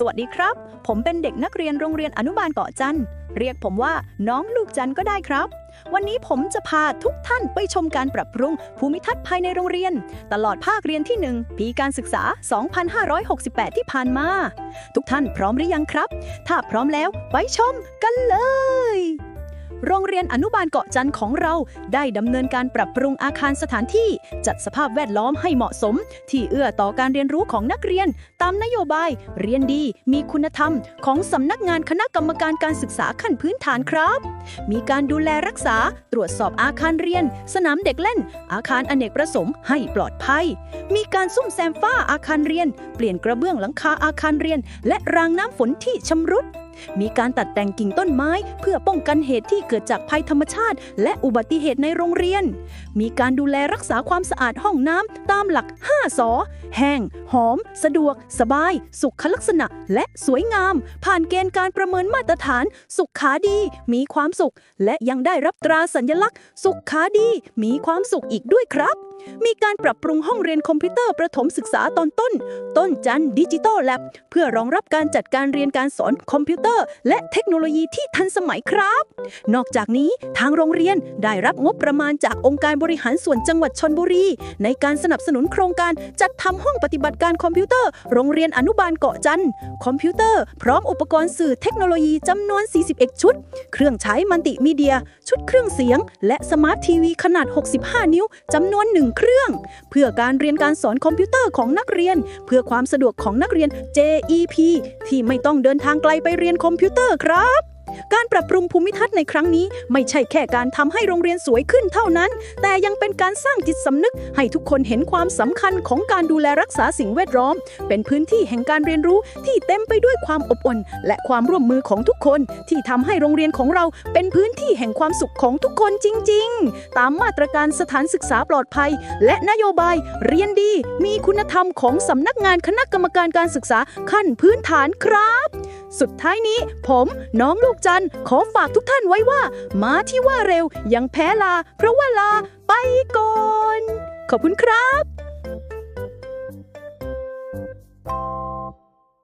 สวัสดีครับ ผมเป็นเด็กนักเรียนโรงเรียนอนุบาลเกาะจันทร์เรียกผมว่าน้องลูกจันทร์ก็ได้ครับ วันนี้ผมจะพาทุกท่านไปชมการปรับปรุงภูมิทัศน์ภายในโรงเรียน ตลอดภาคเรียนที่ 1 ปีการศึกษา 2568 ที่ผ่านมา ทุกท่านพร้อมหรือยังครับ ถ้าพร้อมแล้วไปชมกันเลย โรงเรียนอนุบาลเกาะจันทร์ของเราได้ดำเนินการปรับปรุงอาคารสถานที่ จัดสภาพแวดล้อมให้เหมาะสม ที่เอื้อต่อการเรียนรู้ของนักเรียน ตามนโยบาย เรียนดี มีคุณธรรม ของสำนักงานคณะกรรมการการศึกษาขั้นพื้นฐานครับ มีการดูแลรักษา ตรวจสอบอาคารเรียน สนามเด็กเล่น อาคารอเนกประสงค์ให้ปลอดภัย มีการซุ่มแซมฝ้าอาคารเรียน เปลี่ยนกระเบื้องหลังคาอาคารเรียน และรางน้ำฝนที่ชำรุด มีการตัดแต่งกิ่งต้นไม้ เพื่อป้องกันเหตุที่เกิดจากภัยธรรมชาติ และอุบัติเหตุในโรงเรียน มีการดูแลรักษาความสะอาดห้องน้ำตามหลัก 5สอแห้ง หอม สะดวก สบาย สุขลักษณะ และสวยงาม ผ่านเกณฑ์การประเมินมาตรฐาน สุขขาดี มีความสุข และยังได้รับตราสัญลักษณ์ สุขขาดี มีความสุขอีกด้วยครับ มีการปรับปรุงห้องเรียนคอมพิวเตอร์ประถมศึกษาตอนต้น ต้นจันดิจิตอลแลบเพื่อรองรับการจัดการเรียนการสอนคอมพิวเตอร์และเทคโนโลยีที่ทันสมัยครับ นอกจากนี้ทางโรงเรียนได้รับงบประมาณจากองค์การบริหารส่วนจังหวัดชนบุรี ในการสนับสนุนโครงการจัดทำห้องปฏิบัติการคอมพิวเตอร์ โรงเรียนอนุบาลเกาะจันทร์คอมพิวเตอร์ พร้อมอุปกรณ์สื่อเทคโนโลยีจำนวน 41 ชุด เครื่องใช้มัลติมีเดีย ชุดเครื่องเสียง และสมาร์ททีวีขนาด 65 นิ้วจำนวน1เครื่อง เพื่อการเรียนการสอนคอมพิวเตอร์ของนักเรียน เพื่อความสะดวกของนักเรียน JEP ที่ไม่ต้องเดินทางไกลไปเรียนคอมพิวเตอร์ครับ การปรับปรุงภูมิทัศน์ในครั้งนี้ ไม่ใช่แค่การทำให้โรงเรียนสวยขึ้นเท่านั้น แต่ยังเป็นการสร้างจิตสำนึก ให้ทุกคนเห็นความสำคัญของการดูแลรักษาสิ่งแวดล้อม เป็นพื้นที่แห่งการเรียนรู้ที่เต็มไปด้วยความอบอุ่นและความร่วมมือของทุกคน ที่ทำให้โรงเรียนของเราเป็นพื้นที่แห่งความสุขของทุกคนจริง ๆ ตามมาตรการสถานศึกษาปลอดภัย และนโยบาย เรียนดี มีคุณธรรมของสำนักงานคณะกรรมการการศึกษาขั้นพื้นฐานครับ สุดท้ายนี้ ผมน้องลูกจันขอฝากทุกท่านไว้ว่ามาที่ว่าเร็วยังแพ้ลา เพราะว่าลาไปก่อน ขอบคุณครับ